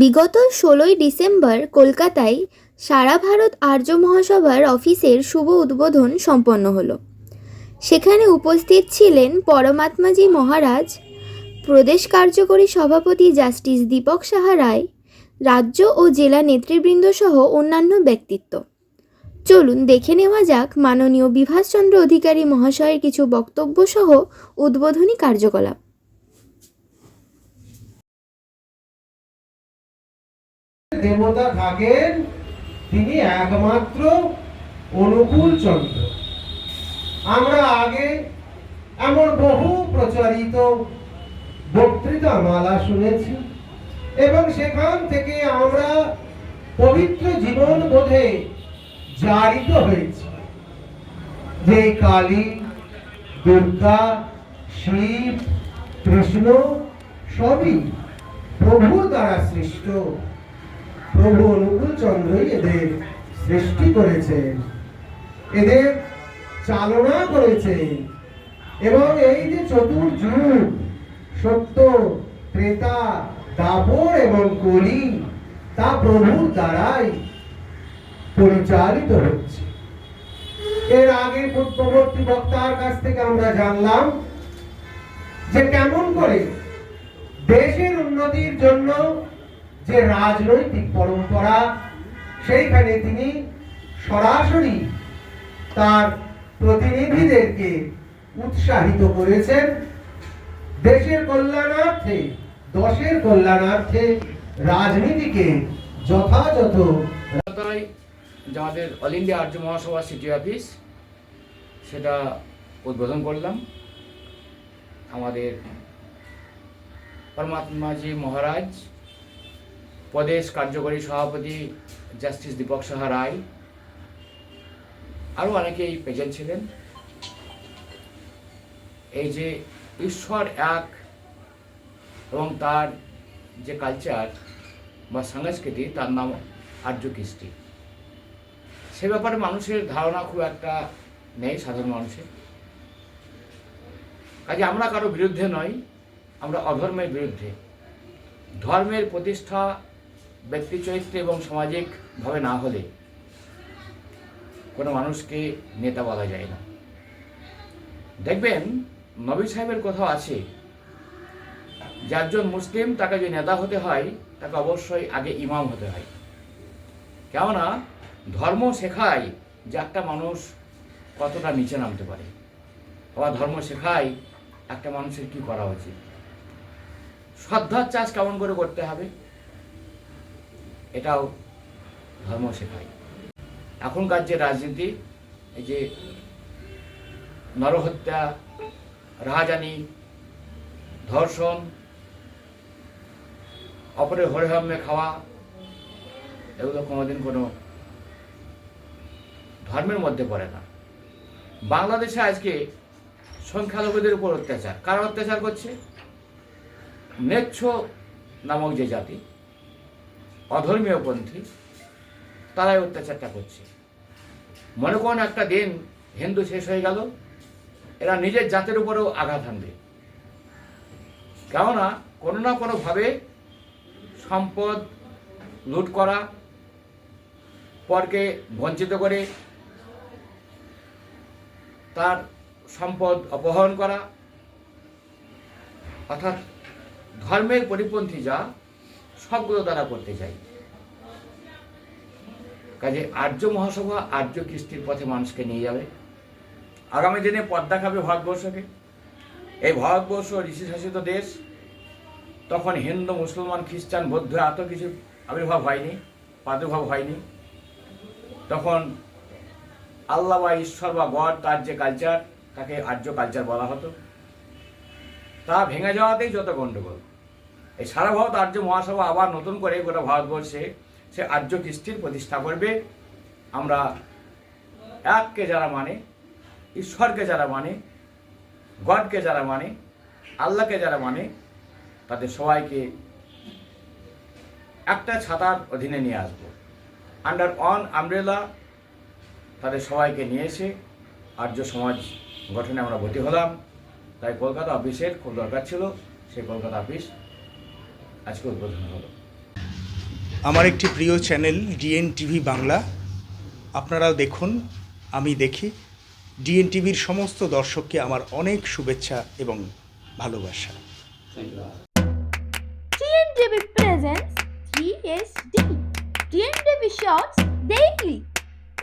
বিগত ষোলোই ডিসেম্বর কলকাতায় সারা ভারত আর্য মহাসভার অফিসের শুভ উদ্বোধন সম্পন্ন হলো। সেখানে উপস্থিত ছিলেন পরমাত্মাজি মহারাজ, প্রদেশ কার্যকরী সভাপতি জাস্টিস দীপক সাহা রায়, রাজ্য ও জেলা নেতৃবৃন্দ সহ অন্যান্য ব্যক্তিত্ব। চলুন দেখে নেওয়া যাক মাননীয় বিভাসচন্দ্র অধিকারী মহাশয়ের কিছু বক্তব্য সহ উদ্বোধনী কার্যকলাপ। দেবতা থাকেন তিনি একমাত্র অনুকূল চন্দ্র। আমরা আগে এমন বহু প্রচারিত বক্তৃতা মালা শুনেছি এবং সেখান থেকে আমরা পবিত্র জীবন বোধে জারিত হয়েছি। যে কালী, দুর্গা, শিব, কৃষ্ণ সবই প্রভুর দ্বারা সৃষ্ট প্রভু অনুকূল চন্দ্রই এদের সৃষ্টি করেছেন এদের চালনা করেছেন এবং এই যে চতুর্যুগ সত্য, ত্রেতা, দাপর এবং কলি, তা প্রভুর দ্বারাই পরিচালিত হচ্ছে। এর আগে পূর্ববর্তী বক্তার কাছ থেকে আমরা জানলাম যে কেমন করে দেশের উন্নতির জন্য যে রাজনৈতিক পরম্পরা, সেইখানে তিনি সরাসরি তার প্রতিনিধিদেরকে উৎসাহিত করেছেন। দেশের কল্যাণার্থে, দশের কল্যাণার্থে রাজনীতিকে যথাযথ কলকাতায় যে আমাদের অল ইন্ডিয়া আর্য মহাসভা সিটি অফিস, সেটা উদ্বোধন করলাম। আমাদের পরমাত্মাজি মহারাজ প্রদেশ কার্যকরী সভাপতি জাস্টিস দীপক সাহা রায়। আরও অনেকেই প্রেজেন্ট ছিলেন। এই যে ঈশ্বর এক এবং তার যে কালচার বা সংস্কৃতি, তার নাম আর্য কৃষ্টি। সে ব্যাপারে মানুষের ধারণা খুব একটা নেই সাধারণ মানুষের কাজে আমরা কারও বিরুদ্ধে নই, আমরা অধর্মের বিরুদ্ধে। ধর্মের প্রতিষ্ঠা ব্যক্তি চরিত্রে এবং সামাজিকভাবে না হলে কোনো মানুষকে নেতা বলা যায় না। দেখবেন নবী সাহেবের কোথাও আছে, যে একজন মুসলিম তাকে যে নেতা হতে হয়, তাকে অবশ্যই আগে ইমাম হতে হয়। কেননা ধর্ম শেখায় যে একটা মানুষ কতটা নিচে নামতে পারে। আবার ধর্ম শেখায় একটা মানুষের কি করা উচিত। শ্রদ্ধার চাষ কেমন করে করতে হবে? এটাও ধর্ম শেখায়। এখনকার যে রাজনীতি, এই যে নরহত্যা, রাহাজানি, ধর্ষণ, অপরের হরিহম্যে খাওয়া, এগুলো কোনোদিন কোনো ধর্মের মধ্যে পড়ে না। বাংলাদেশে আজকে সংখ্যালঘুদের উপর অত্যাচার। কারা অত্যাচার করছে? নেচ্ছ নামক যে জাতি। অধর্মীয় পন্থী, তারাই অত্যাচারটা করছে। মনে করুন একটা দিন হিন্দু শেষ হয়ে গেল, এরা নিজের জাতের উপরেও আঘাত হানবে। কেননা, কোনো না কোনোভাবে সম্পদ লুট করা, পরকে বঞ্চিত করে, তার সম্পদ অপহরণ করা, অর্থাৎ ধর্মের পরিপন্থী যা সবগুলো দ্বারা করতে চাই। কাজে আর্য মহাসভা, আর্য কৃষ্টির পথে মানুষকে নিয়ে যাবে। আগামী দিনে পথ দেখাবে ভারতবর্ষকে। এই ভারতবর্ষ ঋষি শাসিত দেশ, তখন হিন্দু, মুসলমান, খ্রিস্টান বৌদ্ধ এত কিছু আবির্ভাব হয়নি, প্রাদুর্ভাব হয়নি। তখন আল্লাহ বা ঈশ্বর বা গড তার যে কালচার তাকে আর্য কালচার বলা হতো। তা ভেঙে যাওয়াতেই যত গণ্ডগোল এই সারা ভারত আর্য মহাসভা আবার নতুন করে গোটা ভারতবর্ষে সে আর্য কৃষ্টির প্রতিষ্ঠা করবে। আমরা এককে যারা মানে ঈশ্বরকে যারা মানে গডকে যারা মানে আল্লাহকে যারা মানে তাদের সবাইকে একটা ছাতার অধীনে নিয়ে আসব। আন্ডার অন আমব্রেলা তাদের সবাইকে নিয়ে এসে আর্য সমাজ গঠনে আমরা ভর্তি হলাম। তাই কলকাতা অফিসের খুব দরকার ছিল, সেই কলকাতা অফিস আজকে উদ্বোধন হলো। আমার একটি প্রিয় চ্যানেল ডিএন টিভি বাংলা। আপনারাও দেখুন আমি দেখি। ডিএন টিভির সমস্ত দর্শককে আমার অনেক শুভেচ্ছা এবং ভালোবাসা। presents 3SD TNTV Shorts Daily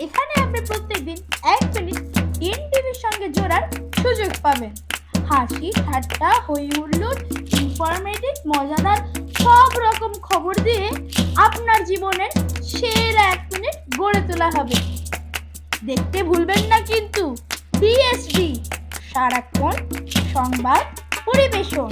এখানে আপনি প্রত্যেকদিন এক মিনিট টিএনটিভির সঙ্গে জোড়ার সুযোগ পাবেন। হাসি ঠাট্টা হই হুল্লোড় ইনফরমেটিভ মজাদার সব রকম খবর দিয়ে আপনার জীবনের সেরা এক মিনিট গড়ে তোলা হবে। দেখতে ভুলবেন না কিন্তু বিএসডি সারাক্ষণ সংবাদ পরিবেশন।